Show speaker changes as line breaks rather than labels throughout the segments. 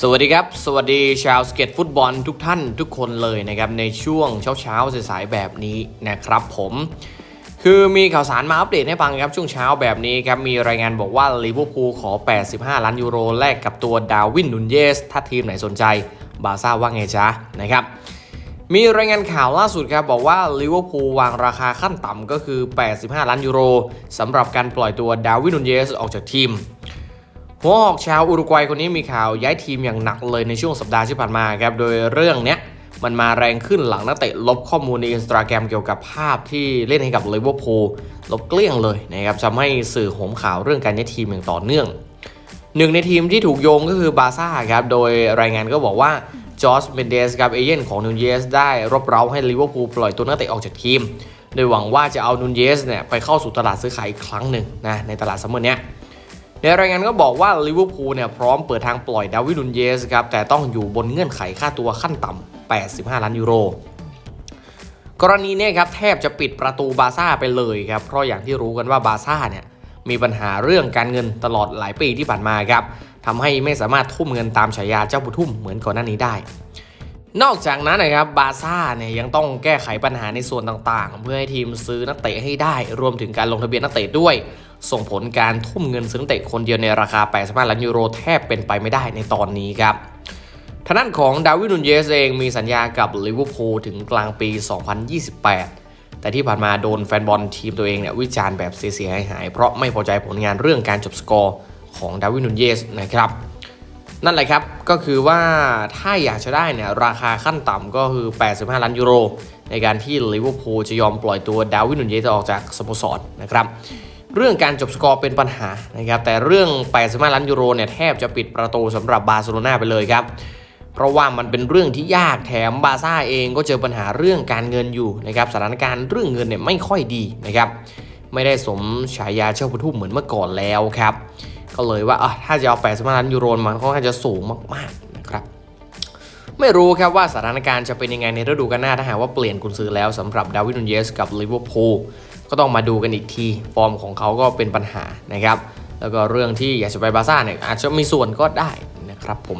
สวัสดีครับ สวัสดีชาวสเก็ตฟุตบอลทุกท่านทุกคนเลยนะครับ ในช่วงเช้าเช้าๆสายๆแบบนี้นะครับผมคือมีข่าวสารมาอัปเดตให้ฟังครับ ช่วงเช้าแบบนี้ครับ มีรายงานบอกว่าลิเวอร์พูลขอ 85 ล้านยูโรแลกกับตัวดาวินนุนเยส ถ้าทีมไหนสนใจ บาร์ซ่าว่าไงจ๊ะนะครับมีรายงานข่าวล่าสุดครับบอกว่าลิเวอร์พูลวางราคาขั้นต่ำก็คือ 85 ล้านยูโรสำหรับการปล่อยตัวดาวินนุนเยสออกจากทีม หัวหอกชาวอุรุกวัยคนนี้มีข่าวย้ายทีมอย่างหนักเลยในช่วงสัปดาห์ที่ผ่านมาครับ โดยเรื่องเนี้ยมันมาแรงขึ้นหลังนักเตะลบข้อมูลในอินสตาแกรมเกี่ยวกับภาพที่เล่นให้กับลิเวอร์พูลลบเกลี้ยงเลยนะครับทำให้สื่อโหมข่าวเรื่องการย้ายทีมอย่างต่อเนื่อง หนึ่งในทีมที่ถูกโยงก็คือบาซ่าครับ โดยรายงานก็บอกว่าจอร์จเมนเดสกับเอเย่นของนูนเยสได้รบเร้าให้ลิเวอร์พูลปล่อยตัวนักเตะออกจากทีม โดยหวังว่าจะเอานูนเยสเนี่ยไปเข้าสู่ตลาดซื้อขายอีกครั้งหนึ่งนะในตลาดซัมเมอร์เนี้ย ในรายงานก็บอกว่าลิเวอร์พูลเนี่ยพร้อมเปิดทางปล่อยดาวิดนุนเยสครับแต่ต้องอยู่บนเงื่อนไขค่าตัวขั้นต่ำ 85 ล้านยูโรกรณีนี้ครับแทบจะปิดประตูบาซ่าไปเลยครับเพราะอย่างที่รู้กันว่าบาซ่าเนี่ยมีปัญหาเรื่องการเงินตลอดหลายปีที่ผ่านมาครับทำให้ไม่สามารถทุ่มเงินตามฉายาเจ้าบุทุ่มเหมือนก่อนหน้านี้ได้ นอกจากนั้นนะครับบาซ่าเนี่ยยังต้องแก้ไขปัญหาในส่วนต่างๆ เพื่อให้ทีมซื้อนักเตะให้ได้ รวมถึงการลงทะเบียนนักเตะด้วย ส่งผลการทุ่มเงินซื้อนักเตะคนเดียวในราคา 85 ล้านยูโรแทบเป็นไปไม่ได้ในตอนนี้ครับทางด้านของดาวิดนุนเยสเองมีสัญญากับลิเวอร์พูลถึงกลางปี 2028 แต่ที่ผ่านมาโดนแฟนบอลทีมตัวเองเนี่ยวิจารณ์แบบเสียหายๆเพราะไม่พอใจผลงานเรื่องการจบสกอร์ของดาวิดนุนเยสนะครับ นั่นแหละครับ ก็คือว่าถ้าอยากจะได้เนี่ยราคาขั้นต่ำก็คือ 85 ล้านยูโร ในการที่ลิเวอร์พูลจะยอมปล่อยตัวดาวิดนุนเยสออกจากสโมสรนะครับเรื่องการจบสกอร์เป็นปัญหานะครับแต่เรื่อง 85 ล้านยูโรเนี่ยแทบจะปิดประตูสำหรับบาร์เซโลนาไปเลยครับเพราะว่ามันเป็นเรื่องที่ยากแถมบาร์ซ่าเองก็เจอปัญหาเรื่องการเงินอยู่นะครับสถานการณ์เรื่องเงินเนี่ยไม่ค่อยดีนะครับไม่ได้สมฉายาเจ้าพุทุ่มเหมือนเมื่อก่อนแล้วครับ ก็เลยว่าอะถ้าจะเอา85ล้านยูโรมันค่อนข้างจะสูงมากๆนะครับ ไม่รู้ครับว่าสถานการณ์จะเป็นยังไงในฤดูกาลหน้าถ้าหากว่าเปลี่ยนกุนซือแล้วสำหรับดาวิดนุนเยสกับลิเวอร์พูลก็ต้องมาดูกันอีกที ฟอร์มของเขาก็เป็นปัญหานะครับ แล้วก็เรื่องที่อยากจะไปบาร์ซ่าเนี่ยอาจจะมีส่วนก็ได้นะครับผม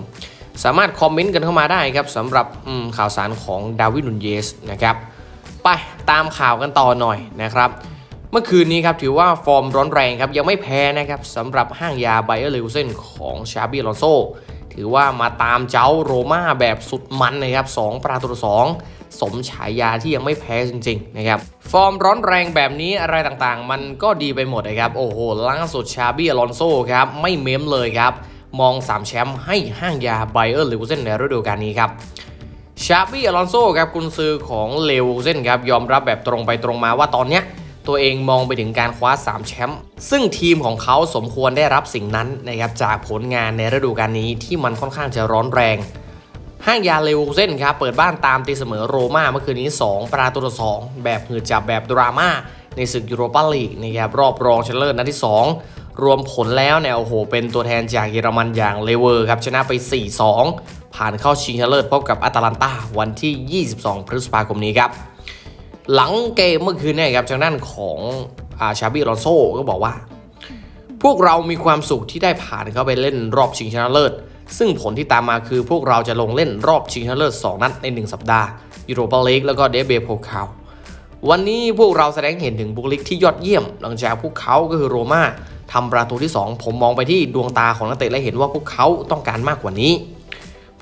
สามารถคอมเมนต์กันเข้ามาได้ครับสำหรับข่าวสารของดาวิดนุนเยสนะครับไปตามข่าวกันต่อหน่อยนะครับ มื่อคืนนี้ครับถือว่าฟอร์มร้อนแรงครับยังไม่แพ้นะครับสำหรับห้างยาไบเออร์เลวเซนของชาบิลอนโซถือว่ามาตามเจ้าโรม่าแบบสุดมันนะครับ2ประตูต่อสองสมฉายาที่ยังไม่แพ้จริงๆนะครับฟอร์มร้อนแรงแบบนี้อะไรต่างๆ มันก็ดีไปหมดนะครับโอ้โหล่าสุดชาบิอลอนโซครับไม่เม้มเลยครับมอง 3 แชมป์ให้ห้างยาไบเออร์เลวเซนในฤดูกาลนี้ครับชาบี้อลอนโซครับกุนซือของเลวเซนครับยอมรับแบบตรงไปตรงมาว่าตอนเนี้ย ตัวเองมองไปถึงการคว้า 3 แชมป์ซึ่งทีมของเขาสมควรได้รับสิ่งนั้นนะครับจากผลงานในฤดูกาลนี้ที่มันค่อนข้างจะร้อนแรงห้างยาเลวเซนครับเปิดบ้านตามตีเสมอโรม่าเมื่อคืนนี้ 2 ประตูต่อ2แบบหืดจับแบบดราม่าในศึกยูโรปาลีกนะครับรอบรองชนะเลิศนัดที่ 2 รวมผลแล้วเนี่ยโอ้โห เป็นตัวแทนจากเยอรมันอย่างเลเวอร์ครับชนะไป 4-2 ผ่านเข้าชิงชนะเลิศพบกับอาตาลันตาวันที่ 22 พฤษภาคมนี้ครับ หลังเกมเมื่อคืนเนี่ยครับทางด้านของอาชาบิลอนโซก็บอกว่า พวกเรามีความสุขที่ได้ผ่านเข้าไปเล่นรอบชิงชนะเลิศ ซึ่งผลที่ตามมาคือพวกเราจะลงเล่นรอบชิงชนะเลิศ 2 นัดใน 1 สัปดาห์ยูโรปาลีกแล้วก็เดเบโพคาววันนี้พวกเราแสดงเห็นถึงบุคลิกที่ยอดเยี่ยม หลังจากพวกเขาก็คือโรม่าทำประตูที่ 2 ผมมองไปที่ดวงตาของนักเตะและเห็นว่าพวกเขาต้องการมากกว่านี้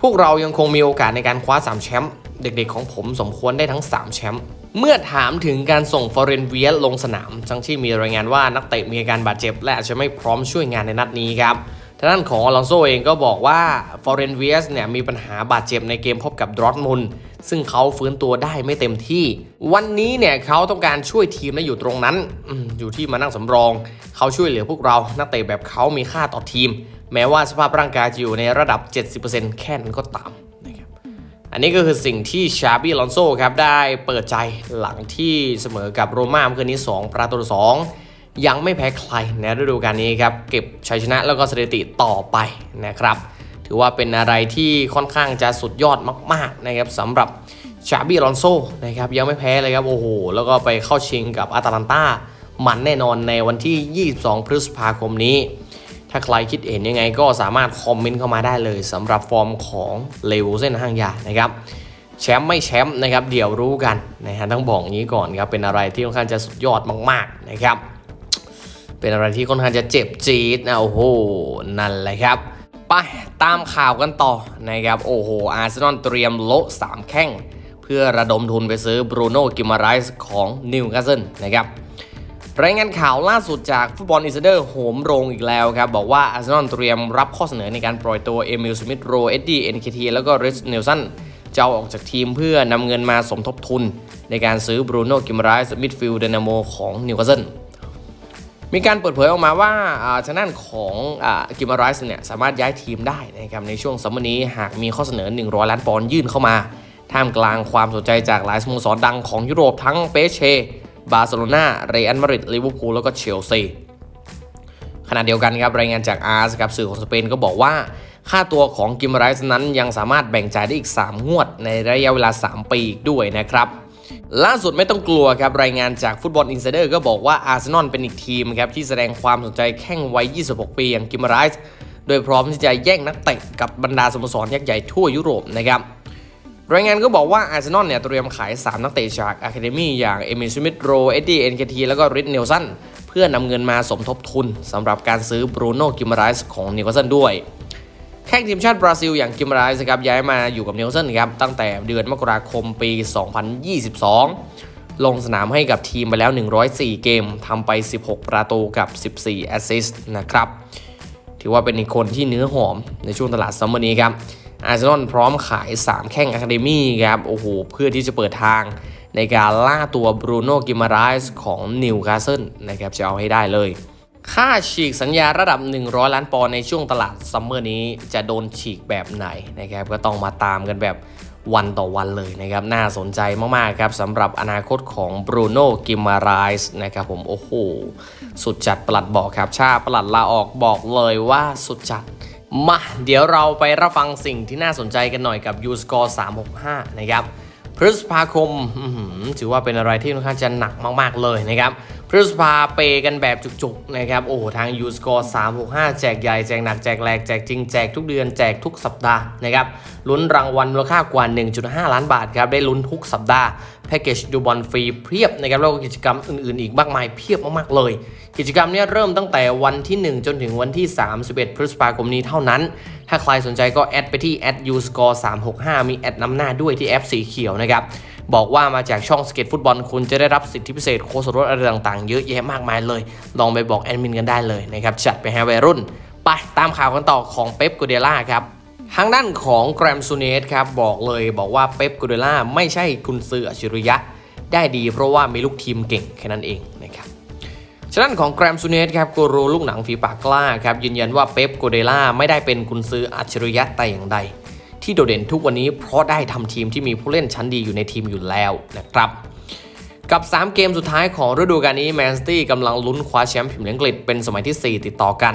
พวกเรายังคงมีโอกาสในการคว้า3แชมป์ เด็กๆของผมสมควรได้ทั้ง 3 แชมป์เมื่อถามถึงการส่งฟอร์เรนเวียสลงสนาม ทั้งที่มีรายงานว่านักเตะมีอาการบาดเจ็บ และอาจจะไม่พร้อมช่วยงานในนัดนี้ครับทางด้านของอลอนโซเองก็บอกว่าฟอร์เรนเวียสเนี่ยมีปัญหาบาดเจ็บในเกมพบกับดรอทมุนซึ่งเขาฟื้นตัวได้ไม่เต็มที่ วันนี้เนี่ยเขาต้องการช่วยทีมและอยู่ตรงนั้นออยู่ที่มานั่งสำรอง เขาช่วยเหลือพวกเรานักเตะแบบเขามีค่าต่อทีม แม้ว่าสภาพร่างกายจะอยู่ในระดับ 70%แค่นั้นก็ตาม อันนี้ก็คือสิ่งที่ชาบิลอนโซครับได้เปิดใจหลังที่เสมอกับโรม่าเมื่อคืนนี้ 2 ประตูต่อสองยังไม่แพ้ใครในฤดูกาลนี้ครับเก็บชัยชนะแล้วก็สถิติต่อไปนะครับ ถือว่าเป็นอะไรที่ค่อนข้างจะสุดยอดมากๆนะครับสำหรับชาบิลอนโซนะครับยังไม่แพ้เลยครับโอ้โหแล้วก็ไปเข้าชิงกับอาตาลันตามันแน่นอนในวันที่ 22 พฤษภาคมนี้ ถ้าใครคิดเห็นยังไงก็สามารถคอมเมนต์เข้ามาได้เลยสำหรับฟอร์มของเลวเส้นห้างยานะครับแชมป์ไม่แชมป์นะครับเดี๋ยวรู้กันนะฮะต้องบอกงนี้ก่อนครับเป็นอะไรที่ค่อนข้างจะสุดยอดมากๆนะครับ เป็นอะไรที่ค่อนข้างจะเจ็บจี๊ดนะโอ้โหนั่นแหละครับไปตามข่าวกันต่อนะครับโอ้โหอาร์เซนอลเตรียมโละสามแข้ง เพื่อระดมทุนไปซื้อบรูโน่กิมาไรส์ของนิวคาสเซิลนะครับ รายงานข่าวล่าสุดจากฟุตบอลอินไซเดอร์โหมโรงอีกแล้วครับ บอกว่าอาร์เซนอลเตรียมรับข้อเสนอในการปล่อยตัวเอมิลสมิธโรเอ็ดดี้เอ็นเคทีแล้วก็ริชเนลสันจะอาออกจากทีมเพื่อนำเงินมาสมทบทุน ในการซื้อบรูโน่กิมาไรส์มิดฟิลด์เดนาโมของนิวคาสเซิลมีการเปิดเผยออกมาว่าอาทางด้านของกิมมาไรส์เนี่ยสามารถย้ายทีมได้นะครับในช่วงซัมเมอร์นี้หากมีข้อเสนอ 100 ล้านปอนด์ยื่นเข้ามา ท่ามกลางความสนใจจากหลายสโมสรดังของยุโรปทั้งเปเช บาร์เซโลนาเรอัลมาดริดลิเวอร์พูลแล้วก็เชลซีขณะเดียวกันครับรายงานจากอาร์สครับสื่อของสเปนก็บอกว่าค่าตัวของกิมไรส์นั้นยังสามารถแบ่งจ่ายได้อีก 3 งวดในระยะเวลา 3 ปีอีกด้วยนะครับ ล่าสุดไม่ต้องกลัวครับ รายงานจากฟุตบอลอินไซเดอร์ก็บอกว่าอาร์เซนอลเป็นอีกทีมครับที่แสดงความสนใจแข้งวัย 26 ปีอย่างกิมไรส์โดยพร้อมที่จะแย่งนักเตะกับบรรดาสโมสรยักษ์ใหญ่ทั่วยุโรปนะครับ รายงานก็บอกว่าอาร์เซนอลเนี่ยเตรียมขาย 3 นักเตะจากอะคาเดมี่อย่างเอมิลสมิธโรเอ็ดดี้เอ็นเคทีแล้วก็ริชเนลสันเพื่อนำเงินมาสมทบทุนสำหรับการซื้อบรูโน่กิมไรส์ของนิวคาสเซิลด้วยแข้งทีมชาติบราซิลอย่างกิมไรส์ครับย้ายมาอยู่กับเนิวคาสเซิลครับตั้งแต่เดือนมกราคมปี 2022 ลงสนามให้กับทีมไปแล้ว 104 เกมทำไป 16 ประตูกับ 14 แอสซิสต์นะครับถือว่าเป็นอีกคนที่เนื้อหอมในช่วงตลาดซัมเมอร์นี้ครับ อาร์เซนอลพร้อมขาย 3 แข้งอะคาเดมี่ครับ โอ้โห เพื่อที่จะเปิดทางในการล่าตัวบรูโน่กิมาไรส์ของนิวคาสเซิลนะครับจะเอาให้ได้เลย ค่าฉีกสัญญาระดับ 100 ล้านปอนด์ในช่วงตลาดซัมเมอร์นี้จะโดนฉีกแบบไหนนะครับก็ต้องมาตามกันแบบวันต่อวันเลยนะครับ น่าสนใจมาก ๆ ครับสำหรับอนาคตของบรูโน่กิมาไรส์นะครับผม โอ้โห สุดจัดประหลัดบอกครับ ชาประหลัดลาออกบอกเลยว่าสุดจัด มาเดี๋ยวเราไปรับฟังสิ่งที่น่าสนใจกันหน่อยกับ u s c o r e 365 นะครับ พฤษภาคมถือว่าเป็นอะไรที่ค่อนข้างจะหนักมาก ๆ เลยนะครับ พฤษภาเปกันแบบจุกๆนะครับ โอ้โหทาง u s c o r e 365 แจกใหญ่ แจกหนัก แจกแหลก แจกจริง แจกทุกเดือน แจกทุกสัปดาห์นะครับ ลุ้นรางวัลมูลค่ากว่า 1.5 ล้านบาทครับ ได้ลุ้นทุกสัปดาห์ แพ็กเกจดูบอลฟรีเพียบนะครับ แล้วก็กิจกรรมอื่นๆ อีกมากมายเพียบมากๆเลย กิจกรรมนี้เริ่มตั้งแต่วันที่ 1 จนถึงวันที่ 31 พฤษภาคมนี้เท่านั้น ถ้าใครสนใจก็แอดไปที่ u s c o r e 365มีแอดนำหน้าด้วยที่แอปสีเขียวนะครับ บอกว่ามาจากช่องสเก็ตฟุตบอลคุณจะได้รับสิทธิพิเศษโค้ดส่วนลดอะไรต่างๆ เยอะแยะมากมายเลย ลองไปบอกแอดมินกันได้เลยนะครับจัดไปให้วัยรุ่น ไปตามข่าวกันต่อของเป๊ปกูเดล่าครับทางด้านของแกรมซูเนสครับบอกเลยบอกว่าเป๊ปกูเดล่าไม่ใช่คุณซืออัจฉริยะ ได้ดีเพราะว่ามีลูกทีมเก่งแค่นั้นเองนะครับฉะนั้นของแกรมซูเนสครับกูรูลูกหนังฝีปากกล้าครับยืนยันว่าเป๊ปโกเดล่าไม่ได้เป็นกุนซืออัจฉริยะแต่อย่างใด ที่โดดเด่นทุกวันนี้เพราะได้ทำทีมที่มีผู้เล่นชั้นดีอยู่ในทีมอยู่แล้วนะครับ กับ 3 เกมสุดท้ายของฤดูกาลนี้แมนซิตี้กำลังลุ้นคว้าแชมป์พรีเมียร์อังกฤษเป็นสมัยที่ 4 ติดต่อกัน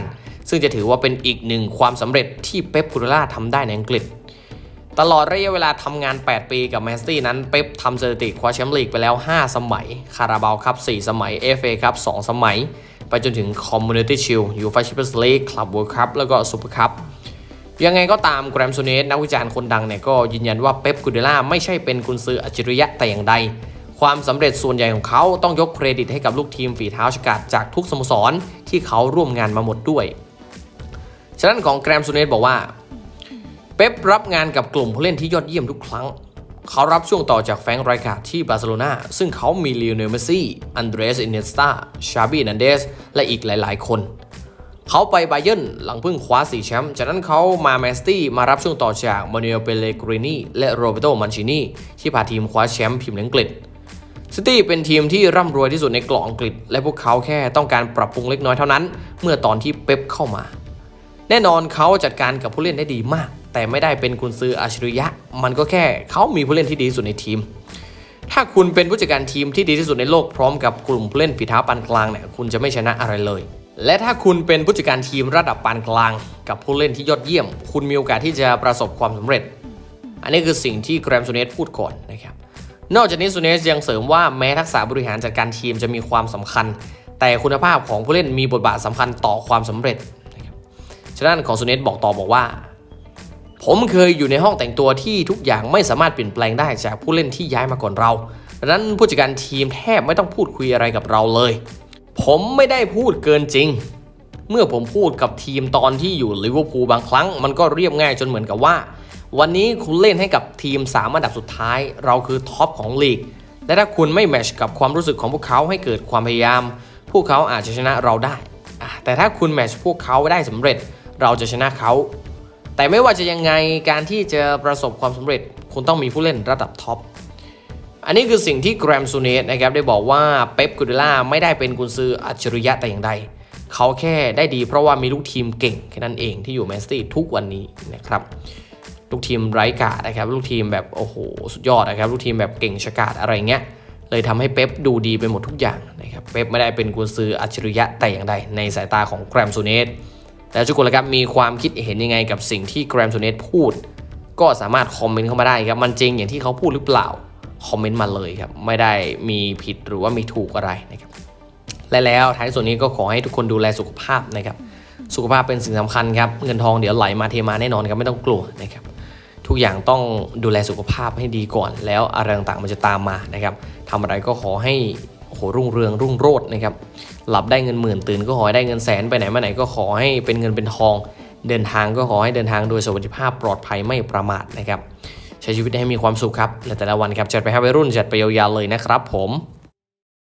ซึ่งจะถือว่าเป็นอีกหนึ่งความสำเร็จที่เป๊ปกูเดล่าทำได้ในอังกฤษตลอดระยะเวลาทำงาน 8 ปีกับแมนซิตี้นั้นเป๊ปทำสถิติคว้าแชมป์ลีกไปแล้ว 5 สมัย คาราบาวครับ 4 สมัย FA ครับ 2 สมัย ไปจนถึงคอมมูนิตี้ชิลยูฟ่าแชมเปี้ยนส์ลีกคลับเวิลด์คัพแล้วก็ซูเปอร์คัพ ยังไงก็ตามแกรมโซเนสนักวิจารณ์คนดังเนี่ยก็ยืนยันว่าเป๊ปกูเดล่าไม่ใช่เป็นกุนซืออัจฉริยะแต่อย่างใด ความสำเร็จส่วนใหญ่ของเขาต้องยกเครดิตให้กับลูกทีมฝีเท้าฉกาจจากทุกสโมสรที่เขาร่วมงานมาหมดด้วย ฉะนั้นของแกรมโซเนสบอกว่า เป๊ปรับงานกับกลุ่มผู้เล่นที่ยอดเยี่ยมทุกครั้ง เขารับช่วงต่อจากแฟรงไรการ์ที่บาร์เซโลนาซึ่งเขามีลิโอเนลเมสซี่ อันเดรส อินเนสตาชาบีนันเดส และอีกหลาย ๆ คน เขาไปไบเยร์นหลังเพิ่งคว้า 4 แชมป์ จากนั้นเขามาแมนซิตี้มารับช่วงต่อจากมาเนลเปเลกรินีและโรเบโตมันชินีที่พาทีมคว้าแชมป์พรีเมียร์อังกฤษซิตี้เป็นทีมที่ร่ำรวยที่สุดในกาะอังกฤษ และพวกเขาแค่ต้องการปรับปรุงเล็กน้อยเท่านั้น เมื่อตอนที่เป๊ปเข้ามา แน่นอนเขาจัดการกับผู้เล่นได้ดีมาก แต่ไม่ได้เป็นกุนซืออัจฉริยะ มันก็แค่เขามีผู้เล่นที่ดีที่สุดในทีม ถ้าคุณเป็นผู้จัดการทีมที่ดีที่สุดในโลกพร้อมกับกลุ่มผู้เล่นฝีเท้าปานกลางเนี่ยคุณจะไม่ชนะอะไรเลย และถ้าคุณเป็นผู้จัดการทีมระดับปานกลาง กับผู้เล่นที่ยอดเยี่ยม คุณมีโอกาสที่จะประสบความสำเร็จ อันนี้คือสิ่งที่แกรมซูเนสพูดก่อนนะครับ นอกจากนี้ซูเนสยังเสริมว่าแม้ทักษะบริหารจัดการทีมจะมีความสำคัญ แต่คุณภาพของผู้เล่นมีบทบาทสำคัญต่อความสำเร็จนะครับฉะนั้นของซูเนตบอกต่อบอกว่า ผมเคยอยู่ในห้องแต่งตัวที่ทุกอย่างไม่สามารถเปลี่ยนแปลงได้จากผู้เล่นที่ย้ายมาก่อนเราดังนั้นผู้จัดการทีมแทบไม่ต้องพูดคุยอะไรกับเราเลย ผมไม่ได้พูดเกินจริง เมื่อผมพูดกับทีมตอนที่อยู่ลิเวอร์พูลบางครั้ง มันก็เรียบง่ายจนเหมือนกับว่า วันนี้คุณเล่นให้กับทีม 3 อันดับสุดท้าย เราคือท็อปของลีก และถ้าคุณไม่แมชกับความรู้สึกของพวกเขาให้เกิดความพยายาม พวกเขาอาจจะชนะเราได้ แต่ถ้าคุณแมชพวกเขาได้สำเร็จ เราจะชนะเขา แต่ไม่ว่าจะยังไงการที่จะประสบความสำเร็จ คุณต้องมีผู้เล่นระดับท็อป อันนี้คือสิ่งที่แกรมซูเนสนะครับได้บอกว่าเป๊ปกูเดล่าไม่ได้เป็นกุนซืออัจฉริยะแต่อย่างใด เขาแค่ได้ดีเพราะว่ามีลูกทีมเก่งแค่นั้นเองที่อยู่แมนซิตี้ทุกวันนี้นะครับลูกทีมไร้กาดนะครับลูกทีมแบบโอ้โหสุดยอดนะครับลูกทีมแบบเก่งชะกาดอะไรเงี้ยเลยทำให้เป๊ปดูดีไปหมดทุกอย่างนะครับเป๊ปไม่ได้เป็นกุนซืออัจฉริยะแต่อย่างใด ในสายตาของแกรมซูเนสแต่ทุกคนละครับมีความคิดเห็นยังไงกับสิ่งที่แกรมซูเนสพูด ก็สามารถคอมเมนต์เข้ามาได้ครับมันจริงอย่างที่เขาพูดหรือเปล่า คอมเมนต์มาเลยครับ ไม่ได้มีผิดหรือว่ามีถูกอะไรนะครับ และแล้วท้ายส่วนนี้ก็ขอให้ทุกคนดูแลสุขภาพนะครับ สุขภาพเป็นสิ่งสำคัญครับ เงินทองเดี๋ยวไหลมาเทมาแน่นอนครับไม่ต้องกลัวนะครับ ทุกอย่างต้องดูแลสุขภาพให้ดีก่อน แล้วอะไรต่างๆมันจะตามมานะครับทำอะไรก็ขอให้โอ้โหรุ่งเรืองรุ่งโรจน์นะครับ หลับได้เงินหมื่นตื่นก็ขอให้ได้เงินแสนไปไหนมาไหนก็ขอให้เป็นเงินเป็นทอง เดินทางก็ขอให้เดินทางโดยสวัสดิภาพปลอดภัยไม่ประมาทนะครับ ใช้ชีวิตให้มีความสุขครับและแต่ละวันครับจัดไปให้วัยรุ่นจัดไปยาวๆเลยนะครับผม